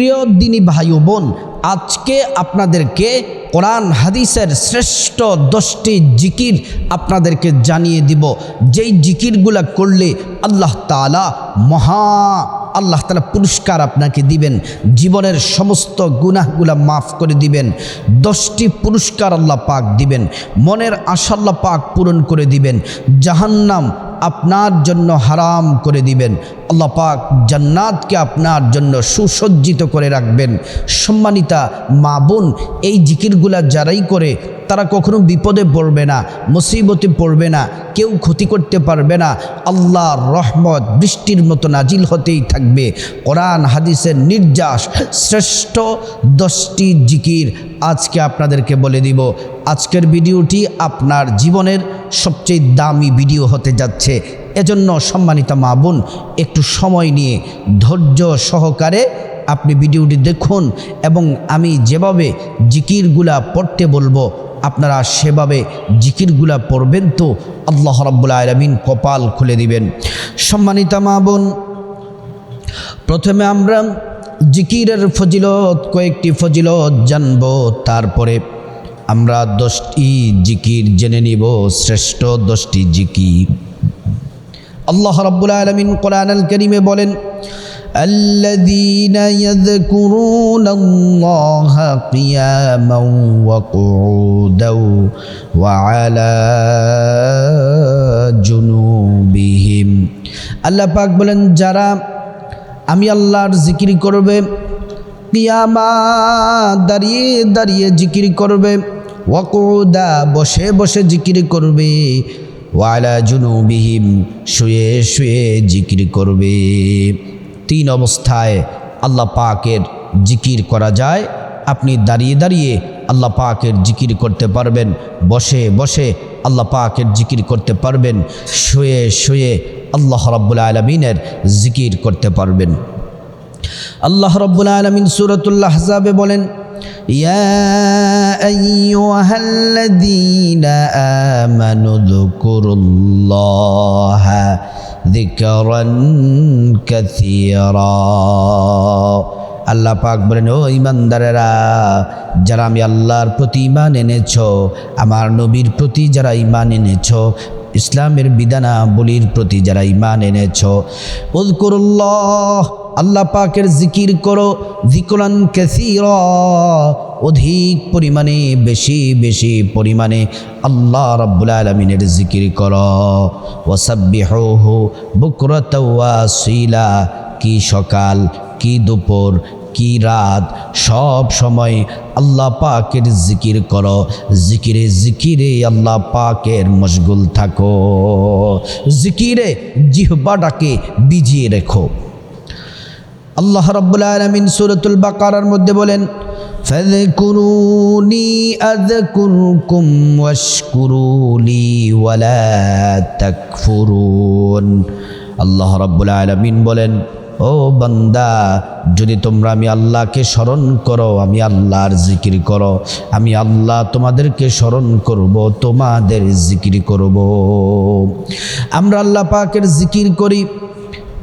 প্রিয় দিনী ভাই বোন, আজকে আপনাদেরকে কোরআন, হাদিসের শ্রেষ্ঠ দশটি জিকির আপনাদেরকে জানিয়ে দিব। যেই জিকিরগুলা করলে আল্লাহ তালা মহা আল্লাহ তালা পুরস্কার আপনাকে দিবেন, জীবনের সমস্ত গুনাহগুলা মাফ করে দিবেন, দশটি পুরস্কার আল্লাহ পাক দিবেন, মনের আশা আল্লাহ পাক পূরণ করে দিবেন, জাহান্নাম আপনার জন্য হারাম করে দিবেন, আল্লাহ পাক জান্নাতকে আপনার জন্য সুসজ্জিত করে রাখবেন। সম্মানিতা মা বোন, এই জিকিরগুলা যারাই করে তারা কখনো বিপদে পড়বে না, মুসিবতে পড়বে না, কেউ ক্ষতি করতে পারবে না। আল্লাহ রহমত বৃষ্টির মতো নাজিল হতেই থাকবে। কোরআন, হাদিসের নির্যাস, শ্রেষ্ঠ দশটি জিকির আজকে আপনাদেরকে বলে দিব। আজকের ভিডিওটি আপনার জীবনের সবচেয়ে দামি ভিডিও হতে যাচ্ছে। এজন্য সম্মানিত মা বোন, একটু সময় নিয়ে ধৈর্য সহকারে আপনি ভিডিওটি দেখুন এবং আমি যেভাবে জিকিরগুলা পড়তে বলব আপনারা সেভাবে জিকিরগুলা পড়বেন তো আল্লাহ রাব্বুল আলমিন কপাল খুলে দিবেন। সম্মানিতা মা বোন, প্রথমে আমরা জিকিরের ফজিলত, কয়েকটি ফজিলত জানব, তারপরে আমরা দশটি জিকির জেনে নিব, শ্রেষ্ঠ দশটি জিকির। আল্লাহ রাব্বুল আলমিন কোরআন আল করিমে বলেন الذين يذكرون الله قياما وقعودا وعلى جنوبهم আল্লাহ পাক বলেন যারা আমি আল্লাহর জিকির করবে কিয়ামা দাঁড়িয়ে দাঁড়িয়ে জিকির করবে ওয়াকুদা বসে বসে জিকির করবে ওয়ালা জুনুবিহিম শুয়ে শুয়ে জিকির করবে তিন অবস্থায় আল্লাহ পাকের জিকির করা যায় আপনি দাঁড়িয়ে দাঁড়িয়ে আল্লাহ পাকের জিকির করতে পারবেন বসে বসে আল্লাহ পাকের জিকির করতে পারবেন শুয়ে শুয়ে আল্লাহ রব্বুল আলমিনের জিকির করতে পারবেন আল্লাহ রব্বুল আলমিন সুরতুল্লাহ হাজাবে বলেন يا أيها الذين آمنوا اذكروا الله ذكرا كثيرا আল্লাহ পাক বলেন ও ইমানদারেরা যারা আমি আল্লাহর প্রতি ইমান এনেছ আমার নবীর প্রতি যারা ইমান এনেছ ইসলামের বিধানাবলীর প্রতি যারা ইমান এনেছ উদ্কুরুল্লাহ আল্লাহ পাকের জিকির করো জিকরান কেসির অধিক পরিমাণে, বেশি বেশি পরিমাণে আল্লাহ রাব্বুল আলমিনের জিকির কর। ওসাব্বিহু বুকরত ওয়াসিলা কি সকাল, কি দুপুর, কি রাত, সব সময় আল্লাহ পাকের জিকির করো। জিকিরে জিকিরে আল্লাহ পাকের মশগুল থাকো। জিকিরে, জিহবাটাকে বিজিয়ে রেখো। আল্লাহ রব্বুল আলমিন সুরতুল বাকারার মধ্যে বলেন فاذكروني أذكركم واشكروا لي ولا تكفرون আল্লাহ রব্বুল আলমিন বলেন ও বান্দা যদি তোমরা আমি আল্লাহকে স্মরণ করো আমি আল্লাহর জিকির করো আমি আল্লাহ তোমাদেরকে স্মরণ করব তোমাদের জিকির করব আমরা আল্লাহ পাকের জিকির করি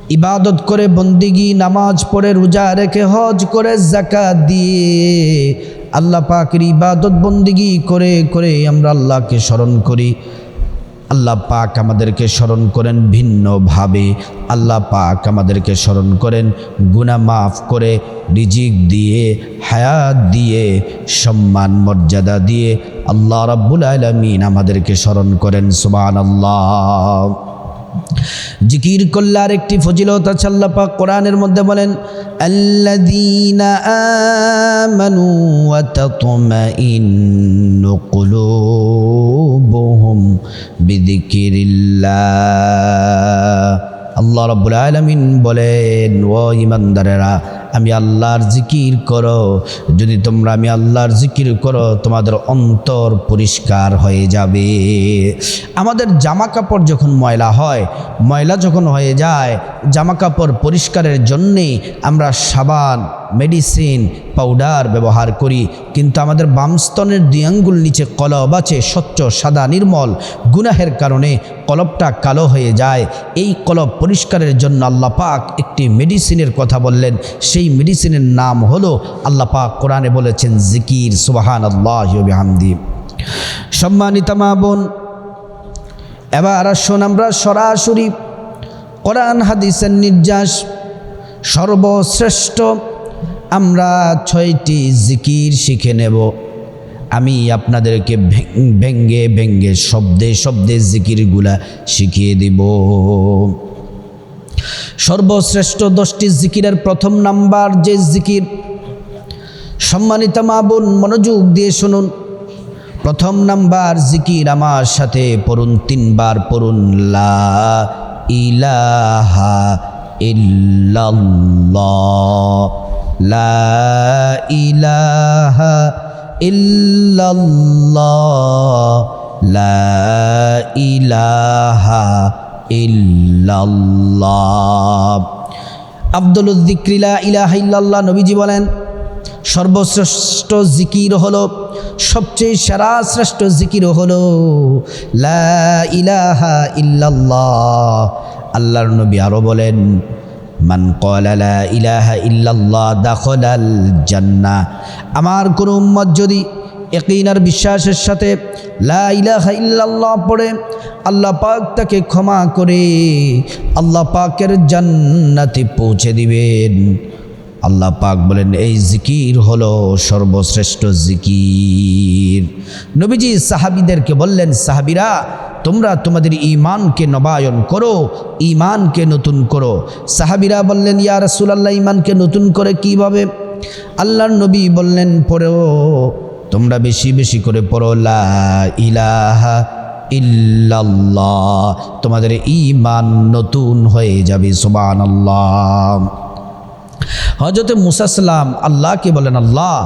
ইবাদত করে বন্দিগি, নামাজ পড়ে, রোজা রেখে হজ করে জাকাত দিয়ে আল্লাহ পাকের ইবাদত বন্দিগি করে করে আমরা আল্লাহকে স্মরণ করি। আল্লাহ পাক আমাদেরকে স্মরণ করেন ভিন্নভাবে। আল্লাহ পাক আমাদেরকে স্মরণ করেন গুনাহ মাফ করে, রিজিক দিয়ে, হায়াত দিয়ে, সম্মান, মর্যাদা দিয়ে। আল্লাহ রাব্বুল আলমিন আমাদেরকে স্মরণ করেন সুবান আল্লাহ জিকির কল্লার একটি ফজিলত আছে আল্লাহ পাক কোরআনের মধ্যে বলেন আল্লাহ রাব্বুল আলামিন বলেন, ও ইমানদারেরা আমি আল্লাহর জিকির করো। যদি তোমরা আমি আল্লাহর জিকির করো, তোমাদের অন্তর পরিষ্কার হয়ে যাবে। আমাদের জামা কাপড় যখন ময়লা হয়, ময়লা যখন হয়ে যায় জামা কাপড় পরিষ্কারের জন্যে আমরা সাবান, মেডিসিন, পাউডার ব্যবহার করি। কিন্তু আমাদের বামস্তনের দুই আঙ্গুল নিচে কলব আছে, স্বচ্ছ, সাদা, নির্মল। গুনাহের কারণে কলবটা কালো হয়ে যায়। এই কলব পরিষ্কারের জন্য আল্লাহ পাক একটি মেডিসিনের কথা বললেন। সেই সেই মেডিসিনের নাম হলো আল্লাহ পাক কোরআনে বলেছেন জিকির সুবাহান আল্লাহ হামদি সম্মানিত মা বোন, এবার আসুন আমরা সরাসরি কোরআন হাদিসের নির্যাস, সর্বশ্রেষ্ঠ আমরা ছয়টি জিকির শিখে নেব। আমি আপনাদেরকে ভেঙ্গে ভেঙ্গে শব্দে শব্দে জিকিরগুলা শিখিয়ে দিব। সর্বশ্রেষ্ঠ দশটি জিকিরের প্রথম নাম্বার যে জিকির, সম্মানিত মা বোন, মনোযোগ দিয়ে শুনুন। প্রথম নাম্বার জিকির আমার সাথে পড়ুন, তিনবার পড়ুন, লা ইলাহা ইল্লাল্লাহ। লা ইলাহা ইল্লাল্লাহ। লা ইলাহা আব্দুল উদ্দিক্রিলা ইলাহা ইল্লাল্লাহ নবীজি বলেন, সর্বশ্রেষ্ঠ জিকির হলো, সবচেয়ে সেরা শ্রেষ্ঠ জিকির হলো, লা ইলাহা ইল্লাল্লাহ। আল্লাহর নবী আরও বলেন, মান ক্বালা লা ইলাহা ইল্লাল্লাহ দাখলাল জান্নাহ। আমার কোনো উম্মত যদি একইনার বিশ্বাসের সাথে লা ইলাহা ইল্লাল্লাহ পড়ে, আল্লাহ পাক তাকে ক্ষমা করে, আল্লাহ পাকের জান্নাতে পৌঁছে দিবেন। আল্লাহ পাক বলেন, এই জিকির হলো সর্বশ্রেষ্ঠ জিকির। নবীজি সাহাবিদেরকে বললেন, সাহাবিরা, তোমরা তোমাদের ইমানকে নবায়ন করো ইমানকে নতুন করো। সাহাবিরা বললেন, ইয়া রাসূলুল্লাহ ইমানকে নতুন করে কীভাবে? আল্লাহর নবী বললেন পড়েও তোমরা বেশি বেশি করে পড়ো, লা ইলাহা ইল্লাল্লাহ তোমাদের ইমান নতুন হয়ে যাবে, সুবহানাল্লাহ। হজরত মুসাসলাম আল্লাহকে বলেন, আল্লাহ,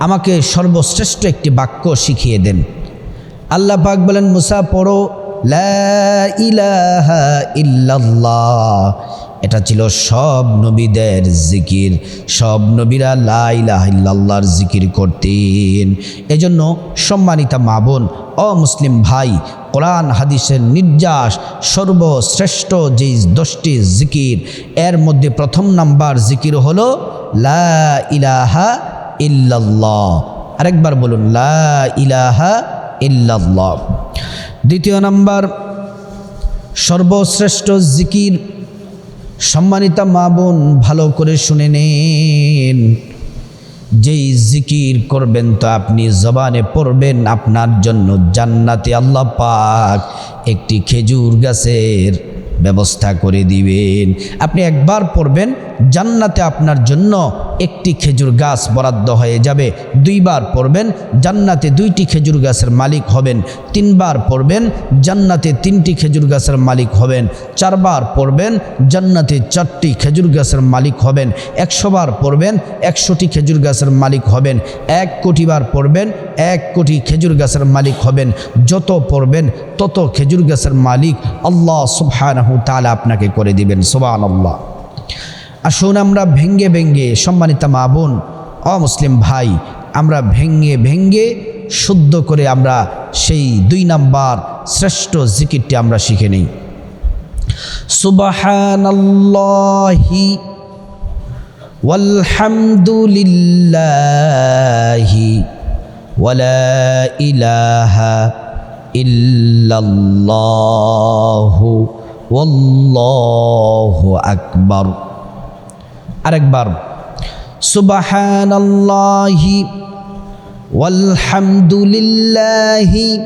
আমাকে সর্বশ্রেষ্ঠ একটি বাক্য শিখিয়ে দেন। আল্লাহ পাক বলেন, মুসা, পড়ো, লা ইলাহা ইল্লাল্লাহ এটা ছিল সব নবীদের জিকির। সব নবীরা লা ইলাহা ইল্লাল্লাহর জিকির করতেন। এজন্য সম্মানিতা মা বোন অমুসলিম ভাই, কোরআন, হাদিসের নির্যাস, সর্বশ্রেষ্ঠ যে দশটি জিকির, এর মধ্যে প্রথম নাম্বার জিকির হলো লা ইলাহা ইল্লাল্লাহ। আরেকবার বলুন, লা ইলাহা ইল্লাল্লাহ। দ্বিতীয় নাম্বার, সর্বশ্রেষ্ঠ জিকির সম্মানিতা মা বোন, ভালো করে শুনে নেন। যেই জিকির করবেন তো আপনি জবানে পড়বেন, আপনার জন্য জান্নাতে আল্লাহ পাক একটি খেজুর গাছের ব্যবস্থা করে দিবেন। আপনি একবার পড়বেন, জান্নাতে আপনার জন্য একটি খেজুর গাছ বরাদ্দ হয়ে যাবে। দুইবার পড়বেন, জান্নাতে দুইটি খেজুর গাছের মালিক হবেন। তিনবার পড়বেন, জান্নাতে তিনটি খেজুর গাছের মালিক হবেন। চারবার পড়বেন, জান্নাতে চারটি খেজুর গাছের মালিক হবেন। একশোবার পড়বেন, একশোটি খেজুর গাছের মালিক হবেন। এক কোটিবার পড়বেন, এক কোটি খেজুর গাছের মালিক হবেন। যত পড়বেন, তত খেজুর গাছের মালিক আল্লাহ সুবহানাহু তাআলা আপনাকে করে দিবেন। সুবহানাল্লাহ। আসুন আমরা ভেঙ্গে ভেঙ্গে সম্মানিত মা বোন, অমুসলিম ভাই, আমরা ভেঙ্গে ভেঙ্গে শুদ্ধ করে আমরা সেই দুই নাম্বার শ্রেষ্ঠ জিকিরটি আমরা শিখে নিই। সুবাহানাল্লাহি ওয়ালহামদুলিল্লাহি ওয়ালা ইলাহা ইল্লাল্লাহু ওয়াল্লাহু আকবার। আরেকবার। সুবাহানাল্লাহি ওয়ালহামদুলিল্লাহি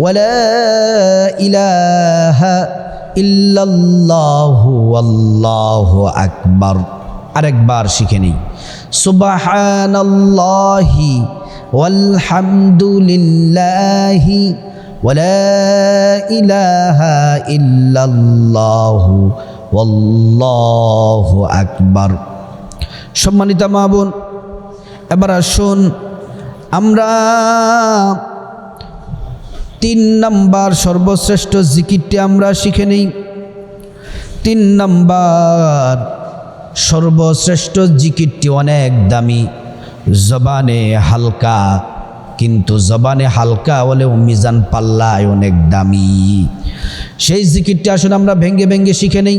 ওয়ালা ইলাহা ইল্লাল্লাহু আল্লাহু আকবার। আরেকবার শিখে নিই। সুবাহানাল্লাহি ওয়ালহামদুলিল্লাহি ওয়ালা ইলাহা ইল্লাল্লাহু ওয়াল্লাহু আকবার। সম্মানিত মা বোন, এবার আসুন আমরা তিন নাম্বার সর্বশ্রেষ্ঠ জিকিরটি আমরা শিখে নেই। তিন নাম্বার সর্বশ্রেষ্ঠ জিকিরটি অনেক দামি। জবানে হালকা, কিন্তু জবানে হালকা হলেও মিজান পাল্লায় অনেক দামি। সেই জিকিরটি আসলে আমরা ভেঙ্গে ভেঙ্গে শিখে নেই।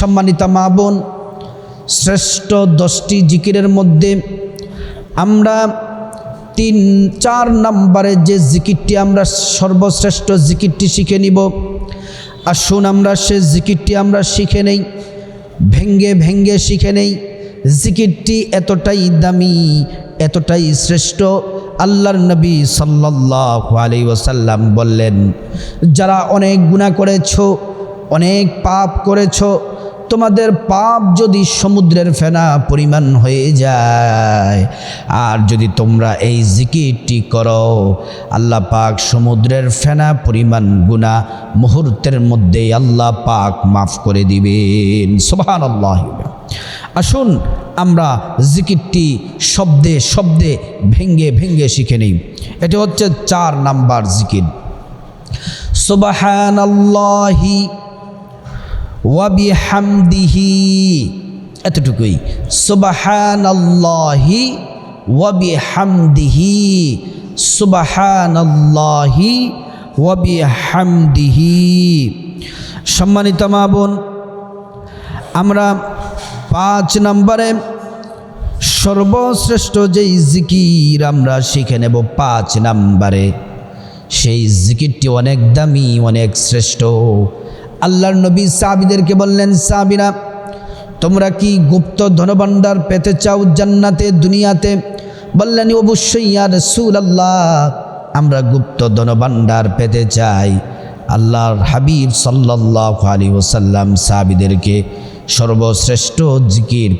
সম্মানিত মা বোন, শ্রেষ্ঠ দশটি জিকিরের মধ্যে আমরা তিন, চার নম্বরে যে জিকিরটি আমরা সর্বশ্রেষ্ঠ জিকিরটি শিখে নিব। আসুন আমরা সে জিকিরটি আমরা শিখে নেই, ভেঙ্গে ভেঙ্গে শিখে নেই। জিকিরটি এতটাই দামি, এতটাই শ্রেষ্ঠ। আল্লাহর নবী সাল্লাহ আলি ওসাল্লাম বললেন, যারা অনেক গুণা করেছ, অনেক পাপ করেছ তোমাদের পাপ যদি সমুদ্রের ফেনা পরিমাণ হয়ে যায়, আর যদি তোমরা এই জিকিরটি করো, আল্লাহ পাক সমুদ্রের ফেনা পরিমাণ গুণা মুহূর্তের মধ্যে আল্লাহ পাক মাফ করে দিবেন। সোহান আল্লাহ আসুন আমরা জিকিরটি শব্দে শব্দে ভেঙ্গে ভেঙ্গে শিখে নিই। এটা হচ্ছে চার নাম্বার জিকির। সুবাহান আল্লাহি ওয়াবিহামদিহি, এতটুকুই। সুবাহান আল্লাহি ওয়াবিহামদিহি সুবাহান আল্লাহি ওয়াবিহামদিহি। সম্মানিত মা বোন, আমরা পাঁচ নম্বরে সর্বশ্রেষ্ঠ যেই জিকির আমরা শিখে নেব পাঁচ নম্বরে। সেই জিকিরটি অনেক দামি, অনেক শ্রেষ্ঠ। আল্লাহর নবী সাবিদেরকে বললেন সাবিরা তোমরা কি গুপ্ত ধনভাণ্ডার পেতে চাও জান্নাতে, দুনিয়াতে? বললেন, অবশ্যই আর সুল আল্লাহ আমরা গুপ্ত ধনভাণ্ডার পেতে চাই। আল্লাহর হাবিব সাল্লাহ আলী ওসাল্লাম সাবিদেরকে সর্বশ্রেষ্ঠ জিকির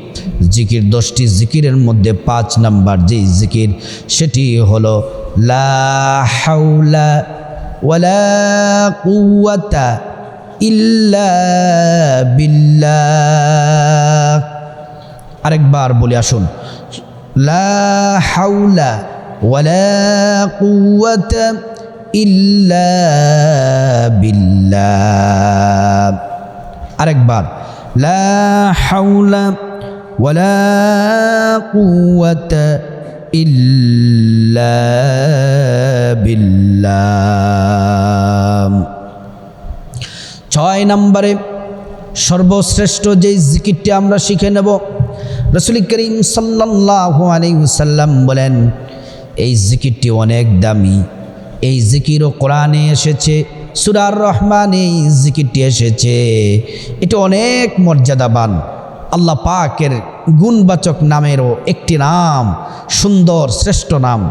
জিকির, দশটি জিকিরের মধ্যে পাঁচ নাম্বার যেই জিকির, সেটি হলো, লা হাউলা ওয়ালা কুওয়াতা ইল্লা বিল্লাহ। আরেকবার বলে আসুন। লা হাউলা ওয়ালা কুওয়াতা ইল্লা বিল্লাহ। আরেকবার। লা হাউলা ওয়ালা কুওয়াতা ইল্লা বিল্লাহ। ছয় নম্বরে সর্বশ্রেষ্ঠ যেই জিকিরটি আমরা শিখে নেব, রসুল করিম সাল্লাহ বলেন, এই জিকিরটি অনেক দামি। এই জিকিরও কোরআনে এসেছে সুরার রহমান এই জিকিরটি এসেছে। এটা অনেক মর্যাদাবান। আল্লাহ পাকের গুণবাচক নামেরও একটি নাম, সুন্দর, শ্রেষ্ঠ নাম।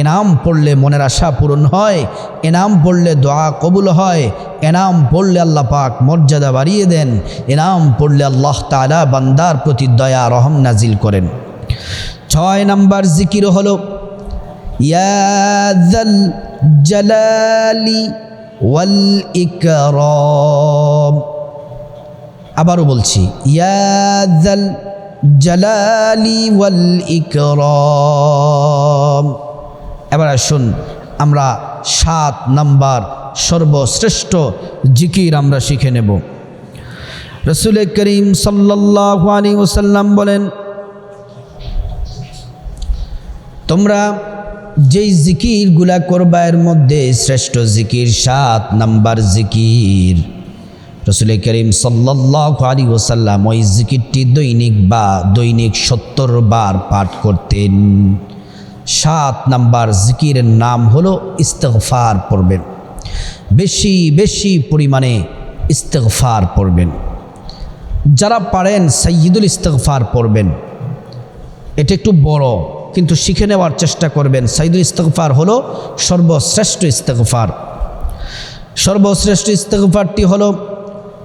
এনাম পড়লে মনের আশা পূরণ হয় এনাম পড়লে দোয়া কবুল হয় এনাম পড়লে আল্লাহ পাক মর্যাদা বাড়িয়ে দেন এনাম পড়লে আল্লাহ তালা বান্দার প্রতি দয়া, রহম নাজিল করেন। ছয় নাম্বার জিকির হল ইয়াদাল জালালি ওয়াল ইকরাম। আবারও বলছি ইয়াদাল জালালি ওয়াল ইকরাম এবার আসুন, আমরা সাত নাম্বার সর্বশ্রেষ্ঠ জিকির আমরা শিখে নেব। রসুল করিম সাল্লাহ আলী ওসাল্লাম বলেন, তোমরা যেই জিকিরগুলা করবা মধ্যে শ্রেষ্ঠ জিকির সাত নাম্বার জিকির। রসুল করিম সাল্লাহ আলী ওসাল্লাম ওই জিকিরটি দৈনিক বা দৈনিক সত্তর বার পাঠ করতেন। সাত নাম্বার জিকিরের নাম হলো ইস্তফার পড়বেন। বেশি বেশি পরিমাণে ইস্তফার পড়বেন। যারা পারেন সৈয়দুল ইস্তফার পড়বেন। এটা একটু বড়, কিন্তু শিখে নেওয়ার চেষ্টা করবেন। সাইদুল ইস্তফার হলো সর্বশ্রেষ্ঠ ইস্তফার সর্বশ্রেষ্ঠ ইস্তফারটি হলো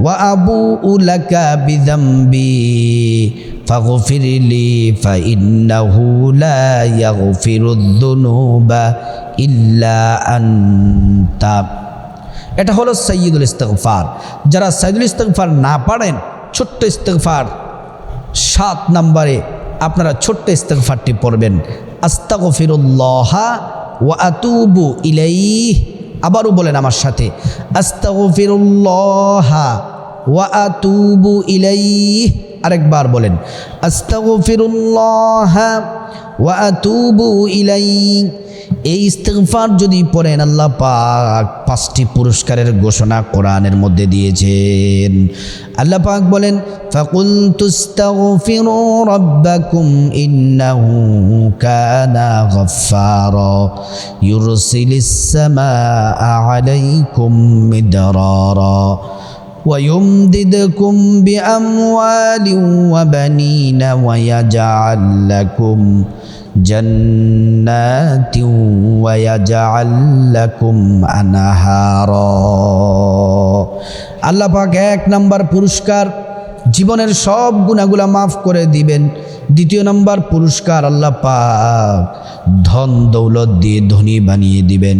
وأبوء لك بذنبي فاغفر لي فإنه لا يغفر الذنوب إلا أنت এটা হলো সৈয়দুল ইস্তগফার যারা সৈয়দুল ইস্তগফার না পারেন ছোট্ট ইস্তগফার সাত নম্বরে আপনারা ছোট্ট ইস্তগফারটি পড়বেন আস্তাগফিরুল্লাহ ওয়া আতুবু ইলাইহ আবারও বলেন আমার সাথে আস্তাগফিরুল্লাহ ওয়া আতুবু ইলাইহ। আরেকবার বলেন আস্তাগফিরুল্লাহ ওয়া আতুবু ইলাইহ। এই ইস্তেগফার যদি পড়েন আল্লাহ পাক পাঁচটি পুরস্কারের ঘোষণা কোরআনের মধ্যে দিয়েছেন আল্লাহ পাক বলেন ফাকুল তুস্তাগফিরু রাব্বাকুম ইন্নাহু কানা গাফফারা ইউরসিলিস সামাআ আলাইকুম মিদরারা ويمددكم بأموال وبنين ويجعل لكم جنات ويجعل لكم أنهارا আল্লাহ পাক এক নাম্বার পুরস্কার জীবনের সব গুণাগুলা মাফ করে দিবেন দ্বিতীয় নাম্বার পুরস্কার আল্লাহ পাক ধন দৌলত দিয়ে ধনী বানিয়ে দিবেন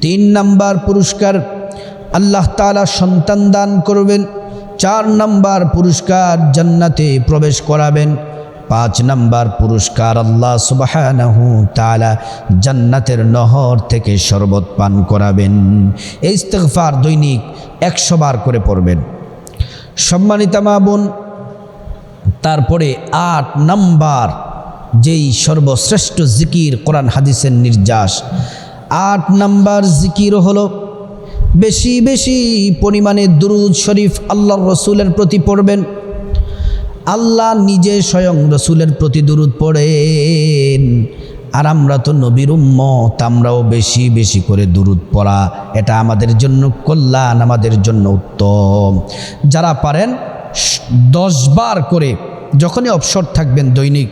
তিন নাম্বার পুরস্কার আল্লাহ তাআলা সন্তান দান করবেন চার নাম্বার পুরস্কার জান্নাতে প্রবেশ করাবেন পাঁচ নাম্বার পুরস্কার আল্লাহ সুবাহানাহু তাআলা জান্নাতের নহর থেকে শরবত পান করাবেন। এই ইস্তেগফার দৈনিক একশো বার করে পড়বেন। সম্মানিতা মা বোন, তারপরে আট নাম্বার যেই সর্বশ্রেষ্ঠ জিকির কোরআন হাদিসের নির্যাস, আট নাম্বার জিকির হলো বেশি বেশি পরিমাণে দুরুদ শরীফ আল্লাহর রসুলের প্রতি পড়বেন। আল্লাহ নিজে স্বয়ং রসুলের প্রতি দূরত পড়েন। আর আমরা তো নবীর উম্মত, আমরাও বেশি বেশি করে দূরত পড়া। এটা আমাদের জন্য কল্যাণ, আমাদের জন্য উত্তম। যারা পারেন দশবার করে যখনই অবসর থাকবেন দৈনিক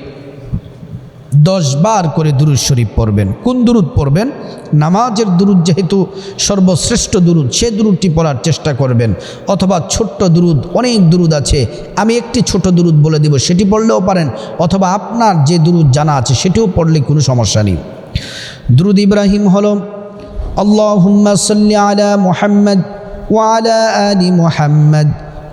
দশ বার করে দুরুদ শরীফ পড়বেন। কোন দুরুদ পড়বেন? নামাজের দুরুদ যেহেতু সর্বশ্রেষ্ঠ দুরুদ, সে দুরুদটি পড়ার চেষ্টা করবেন। অথবা ছোট্ট দুরুদ, অনেক দুরুদ আছে। আমি একটি ছোট দুরুদ বলে দিব, সেটি পড়লেও পারেন। অথবা আপনার যে দুরুদ জানা আছে, সেটিও পড়লে কোনো সমস্যা নেই। দুরুদ ইব্রাহিম হল, আল্লাহুম্মা সাল্লি আলা মুহাম্মদ ওয়ালা আলি মুহাম্মদ।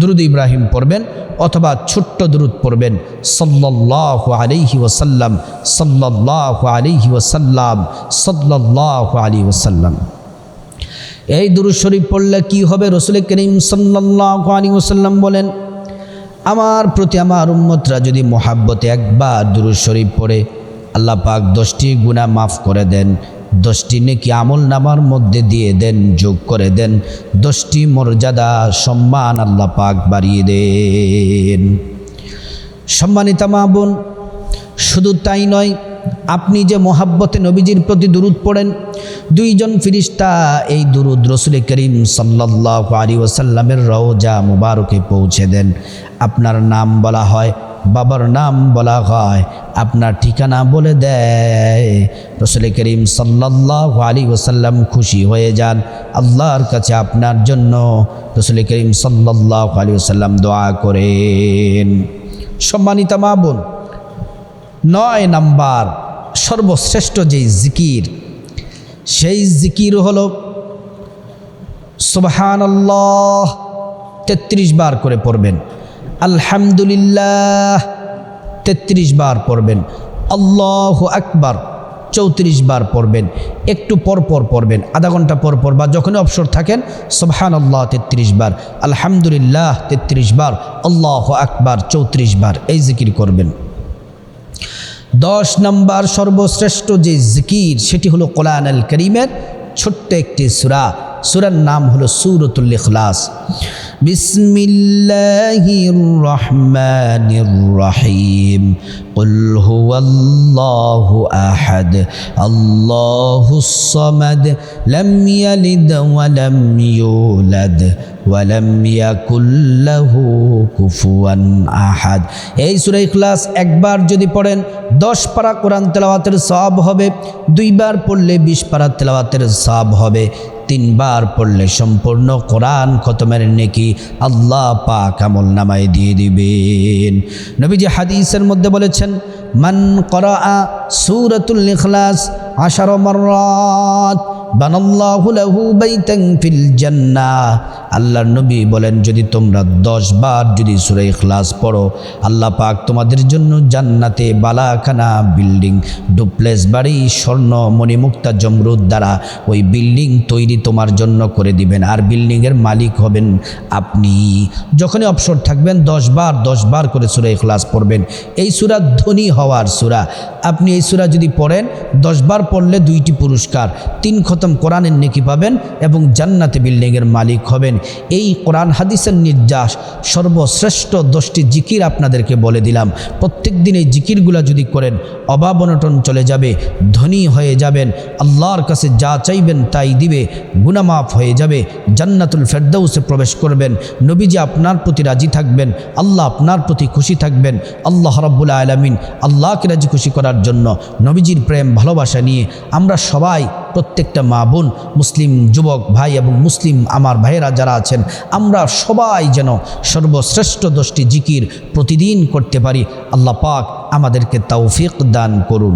দুরুদ ইব্রাহিম পড়বেন অথবা ছোট্ট দুরুদ পড়বেন। সাল্লাহ আলিহি ওসাল্লাম সাল্লাহ আলিহি ওসাল্লাম সাল্লাহ আলী ওসাল্লাম এই দুরুদ শরীফ পড়লে কি হবে? রসুল করিম সাল্লাহ আলী ওসাল্লাম বলেন, আমার প্রতি আমার উম্মতরা যদি মোহাব্বতে একবার দুরুদ শরীফ পড়ে, আল্লাহ পাক দশটি গুণা মাফ করে দেন। দশটি নেকি আমল নামার মধ্যে দিয়ে দেন, যোগ করে দেন। দশটি মর্যাদা সম্মান আল্লাহ পাক বাড়িয়ে দেন। সম্মানিতা মা বোন, শুধু তাই নয়, আপনি যে মোহাব্বতে নবীজির প্রতি দুরুদ পড়েন, দুইজন ফিরিস্তা এই দুরুদ রসুল করিম সাল্লাহ আলী ওসাল্লামের রওজা মুবারকে পৌঁছে দেন। আপনার নাম বলা হয় বাবার নাম বলা হয়। আপনার ঠিকানা বলে দেয়। রসুল করিম সাল্লাহ আলী ওসাল্লাম খুশি হয়ে যান। আল্লাহর কাছে আপনার জন্য রসুল করিম সাল্লাহ আলী ওসাল্লাম দোয়া করেন। সম্মানিতা মা বোন, নয় নাম্বার সর্বশ্রেষ্ঠ যেই জিকির, সেই জিকির হলো সুবহান আল্লাহ তেত্রিশ বার করে পড়বেন। আলহামদুলিল্লাহ। তেত্রিশ বার পড়বেন। আল্লাহ আকবার। চৌত্রিশ বার পড়বেন। একটু পর পর পড়বেন। আধা ঘণ্টা পর পর বা যখনই অবসর থাকেন সোবহান আল্লাহ তেত্রিশ বার। আলহামদুলিল্লাহ, তেত্রিশ বার। আল্লাহ আকবার, চৌত্রিশ বার। এই জিকির করবেন। দশ নম্বর সর্বশ্রেষ্ঠ যে জিকির, সেটি হলো কোরআন আল করিমের ছোট্ট একটি সুরা। সুরার নাম হলো সুরতুল ইখলাস বিসমিল্লাহির রহমানির রহিম قل هو الله أحد الله الصمد لم يلد ولم يولد ولم يكن له كفوا أحد এই সূরা ইখলাস একবার যদি পড়েন দশ পারা কোরআন তেলাওয়াতের সব হবে দুইবার পড়লে বিশ পারা তেলাওয়াতের সব হবে তিনবার পড়লে সম্পূর্ণ কোরআন খতমের নেকি আল্লাহ পাক আমল নামায় দিয়ে দিবেন। নবীজি হাদিসের মধ্যে বলেছেন, মান করা সুরতুল ইখলাস আশার মর্রাত বানাল্লাহু লাহু বাইতান ফিল জান্নাহ। আল্লাহর নবী বলেন, যদি তোমরা দশ বার যদি সূরা ইখলাস পড়ো, আল্লাহ পাক তোমাদের জন্য জান্নাতে বালাখানা বিল্ডিং, ডুপ্লেস বাড়ি, স্বর্ণ মণিমুক্তা জমরুদ দ্বারা ওই বিল্ডিং তৈরি তোমার জন্য করে দিবেন। আর বিল্ডিংয়ের মালিক হবেন আপনি। যখনই অবসর থাকবেন, দশ বার দশ বার করে সুরে ইখলাস পড়বেন। এই সূরা ধনী হওয়ার সুরা। আপনি এই সূরা যদি পড়েন, দশ বার পড়লে দুইটি পুরস্কার, তিন খতম কোরআনের নেকি পাবেন এবং জান্নাতে বিল্ডিংয়ের মালিক হবেন। এই কোরআন হাদিসের নির্যাস সর্বশ্রেষ্ঠ দশটি জিকির আপনাদেরকে বলে দিলাম। প্রত্যেক দিন এই জিকিরগুলো যদি করেন, অভাব অনটন চলে যাবে, ধনী হয়ে যাবেন, আল্লাহর কাছে যা চাইবেন তাই দিবে গুনামাফ হয়ে যাবে, জান্নাতুল ফেরদৌসে প্রবেশ করবেন, নবীজি আপনার প্রতি রাজি থাকবেন, আল্লাহ আপনার প্রতি খুশি থাকবেন, আল্লাহ রব্বুল আলমিন আল্লাহকে রাজি খুশি করার জন্য নবীজির প্রেম, ভালোবাসা নিয়ে আমরা সবাই প্রত্যেকটা মা বোন, মুসলিম যুবক ভাই এবং মুসলিম আমার ভাইয়েরা যারা আছেন, আমরা সবাই যেন সর্বশ্রেষ্ঠ দোষটি জিকির প্রতিদিন করতে পারি। আল্লাহ পাক আমাদেরকে তৌফিক দান করুন।